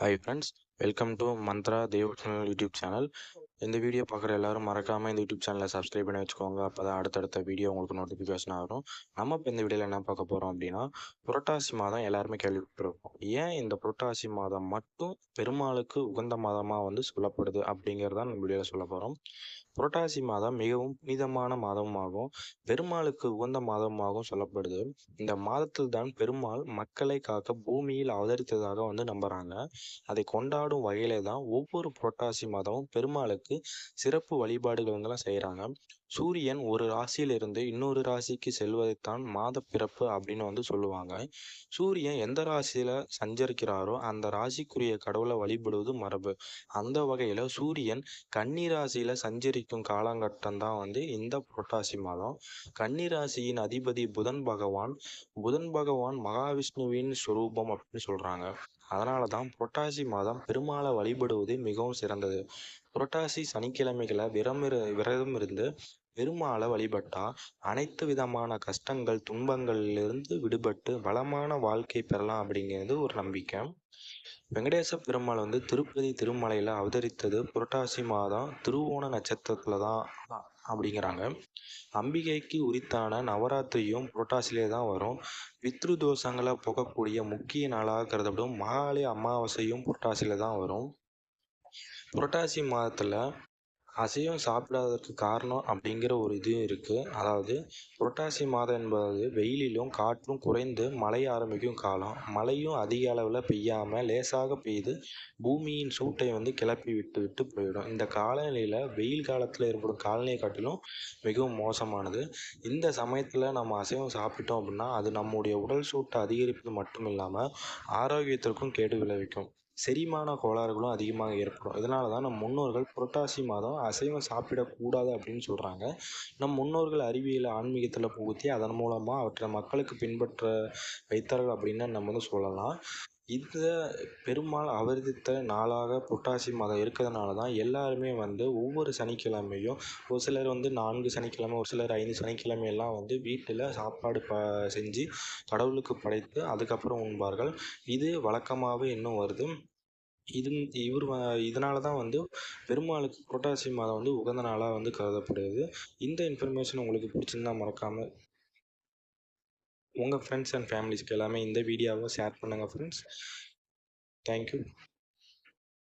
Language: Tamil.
Hi friends welcome to Mantra தேவச்சனல் YouTube channel இந்த வீடியோ பார்க்குற எல்லாரும் மறக்காமல் இந்த யூடியூப் சேனலை சப்ஸ்கிரைப் பண்ணி வச்சுக்கோங்க. அப்போ தான் அடுத்தடுத்த வீடியோ உங்களுக்கு நோட்டிஃபிகேஷன் ஆகும் நம்ம இப்போ இந்த வீடியோவில் என்ன பார்க்க போகிறோம் அப்படின்னா புரட்டாசி மாதம் எல்லாருமே கேள்விப்பட்டிருப்போம். ஏன் இந்த புரட்டாசி மாதம் மட்டும் பெருமாளுக்கு உகந்த மாதமாக வந்து சொல்லப்படுது அப்படிங்கிறதான் நம்ம வீடியோவில் சொல்ல போகிறோம் புரட்டாசி மாதம் மிகவும் புனிதமான மாதமாகவும் பெருமாளுக்கு உகந்த மாதமாகவும் சொல்லப்படுது. இந்த மாதத்தில் தான் பெருமாள் மக்களை காக்க பூமியில் அவதரித்ததாக வந்து நம்புகிறாங்க அதை கொண்டாட கொண்டாடும் வகையிலே தான் ஒவ்வொரு புரட்டாசி மாதமும் பெருமாளுக்கு சிறப்பு வழிபாடுகள் வந்துலாம் செய்கிறாங்க சூரியன் ஒரு ராசியிலிருந்து இன்னொரு ராசிக்கு செல்வதைத்தான் மாத பிறப்பு அப்படின்னு வந்து சொல்லுவாங்க. சூரியன் எந்த ராசியில் சஞ்சரிக்கிறாரோ அந்த ராசிக்குரிய கடவுளை வழிபடுவது மரபு. அந்த வகையில் சூரியன் கன்னி ராசியில் சஞ்சரிக்கும் காலகட்டம் தான் வந்து இந்த புரட்டாசி மாதம். கன்னி ராசியின் அதிபதி புதன் பகவான். புதன் பகவான் மகாவிஷ்ணுவின் சுரூபம் அப்படின்னு சொல்கிறாங்க அதனால தான் புரட்டாசி மாதம் பெருமாளை வழிபடுவது மிகவும் சிறந்தது. புரட்டாசி சனிக்கிழமைகளை விரம் இரு- விரதம் இருந்து பெருமாளை வழிபட்டால் அனைத்து விதமான கஷ்டங்கள் துன்பங்களிலிருந்து விடுபட்டு வளமான வாழ்க்கை பெறலாம் அப்படிங்கிறது ஒரு நம்பிக்கை. வெங்கடேச பெருமாள் வந்து திருப்பதி திருமலையில் அவதரித்தது புரட்டாசி மாதம் திருவோண நட்சத்திரத்தில் தான் அப்படிங்கிறாங்க. அம்பிகைக்கு உரித்தான நவராத்திரியும் புரட்டாசிலே தான் வரும். பித்ரு தோஷங்களை போக்கக்கூடிய முக்கிய நாளாக கருதப்படும் மகாலய அமாவாசையும் புரட்டாசியில் தான் வரும். புரட்டாசி மாதத்தில் அசைவம் சாப்பிடாததற்கு காரணம் அப்படிங்கிற ஒரு இது இருக்குது அதாவது புரட்டாசி மாதம் என்பது வெயிலிலும் காற்றும் குறைந்து மழை ஆரம்பிக்கும் காலம். மழையும் அதிக அளவில் பெய்யாமல் லேசாக பெய்து பூமியின் சூட்டை வந்து கிளப்பி விட்டு விட்டு போயிடும். இந்த காலநிலையில் வெயில் காலத்தில் ஏற்படும் காலநிலை காட்டிலும் மிகவும் மோசமானது. இந்த சமயத்தில் நம்ம அசைவம் சாப்பிட்டோம் அப்படின்னா அது நம்முடைய உடல் சூட்டை அதிகரிப்பது மட்டும் இல்லாமல் ஆரோக்கியத்திற்கும் கேடு விளைவிக்கும். செரிமான கோளாறுகளும் அதிகமாக ஏற்படும். இதனால தான் நம் முன்னோர்கள் புரட்டாசி மாதம் அசைவம் சாப்பிடக்கூடாது அப்படின்னு சொல்கிறாங்க நம் முன்னோர்கள் அறிவியல் ஆன்மீகத்தில் புகுத்தி அதன் மூலமாக அவற்றை மக்களுக்கு பின்பற்ற வைத்தார்கள் அப்படின்னு நம்ம வந்து சொல்லலாம். இந்த பெருமாள் அவதரித்த நாளாக புரட்டாசி மாதம் இருக்கிறதுனால தான் எல்லாருமே வந்து ஒவ்வொரு சனிக்கிழமையும் ஒரு சிலர் வந்து நான்கு சனிக்கிழமை ஒரு சிலர் ஐந்து சனிக்கிழமையெல்லாம் வந்து வீட்டில் சாப்பாடு ப செஞ்சு கடவுளுக்கு படைத்து அதுக்கப்புறம் உண்பார்கள். இது வழக்கமாகவே இன்னும் வருது. இது இவர் இதனால தான் வந்து பெருமாளுக்கு புரட்டாசி மாதம் வந்து உகந்த நாளாக வந்து கருதப்படுது இந்த இன்ஃபர்மேஷன் உங்களுக்கு பிடிச்சிருந்தா மறக்காமல் உங்கள் ஃப்ரெண்ட்ஸ் அண்ட் ஃபேமிலிஸ்க்கு எல்லாமே இந்த வீடியோவை ஷேர் பண்ணுங்கள் ஃப்ரெண்ட்ஸ் தேங்க்யூ